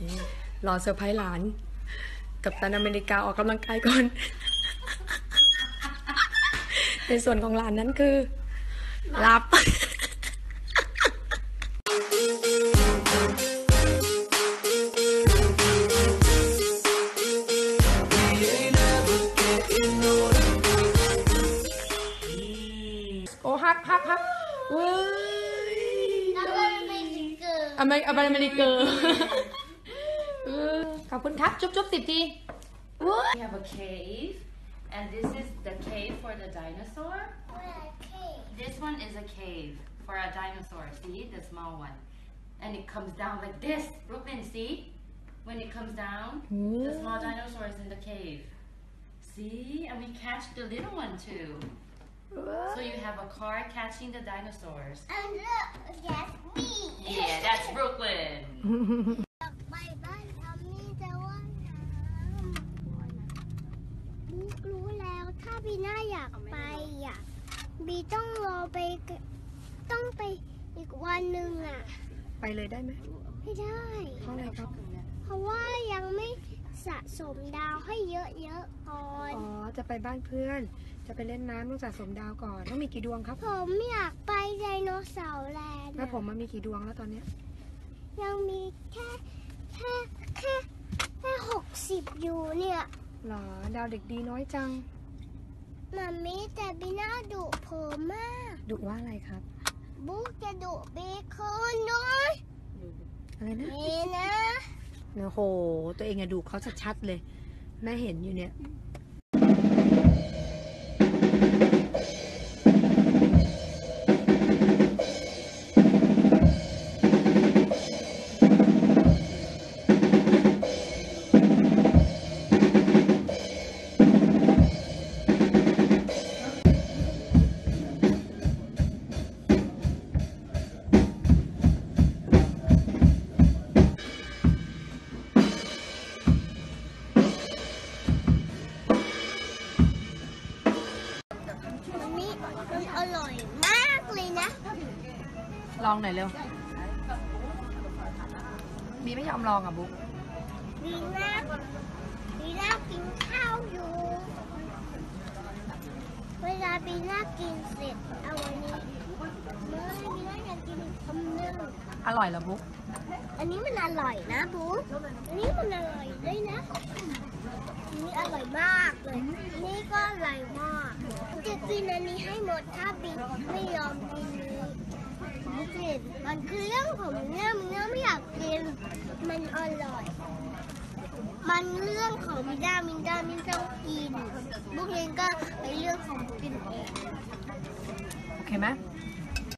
นี่รอเซอร์ไพรส์หลาน กับตันอเมริกาออกกำลังกายก่อน ในส่วนของหลานนั้นคือรับโอ้ฮักฮักฮักเว้ยแล้วก็ไม่เกิดอเมริกาอเมริกาเออ ขอบคุณครับ จุ๊บจุ๊บสิบทีเว้ย We have a cave, and this is the cave for the dinosaur. โอเค This one is a cave for a dinosaur. See, the small one. And it comes down like this. Brooklyn, see? When it comes down, the small dinosaur is in the cave. See? And we catch the little one too. So you have a car catching the dinosaurs. and look that's me Yeah, that's Brooklyn. บีน่าอยากไปอะบีต้องรอไปกต้องไปอีกวันหนึ่งอะ ไปเลยได้ไหมไม่ได้เพราะอะไรครับ เพราะว่ายังไม่สะสมดาวให้เยอะๆก่อน อ๋อ จะไปบ้านเพื่อน จะไปเล่นน้ำต้องสะสมดาวก่อนต้องมีกี่ดวงครับ ผมอยากไปไดโนเสาร์แลนด์แล้วผมมันมีกี่ดวงแล้วตอนเนี้ย ยังมีแค่แค่แค่แค่หกสิบอยู่เนี่ยหรอ ดาวเด็กดีน้อยจัง มามีแต่บีน่าดุผมมากดุว่าอะไรครับ บุ๊กจะดุบีคืนด้วยอะไรนะนี่นะโอ้โห ตัวเองอะดูเขาชัดๆเลย แม่เห็นอยู่เนี่ย มันนี่มันอร่อยมากเลยนะ ลองหน่อยเร็วบีไม่ยอมลองอะบุ๊กบีน่าบีน่ากินข้าวอยู่ เวลาบีน่ากินเสร็จเอาอันนี้เมื่อบีน่าอยากกินอีกคำหนึ่งอร่อยเหรอบุ๊กอันนี้มันอร่อยนะบุ๊คอันนี้มันอร่อยด้วยนะอันนี้อร่อยมากเลยอันนี้ก็อร่อยมาก จะกินอันนี้ให้หมดถ้าบิ๊กไม่ยอมกินนี้สิมันคือเรื่องของเนื้อมเนื้อไม่อยากกิน มันอร่อย มันเรื่องของมิด้ามิด้ามิต้องกินบุ๊กเองก็เป็นเรื่องของบุ๊กกินเอง โอเคไหม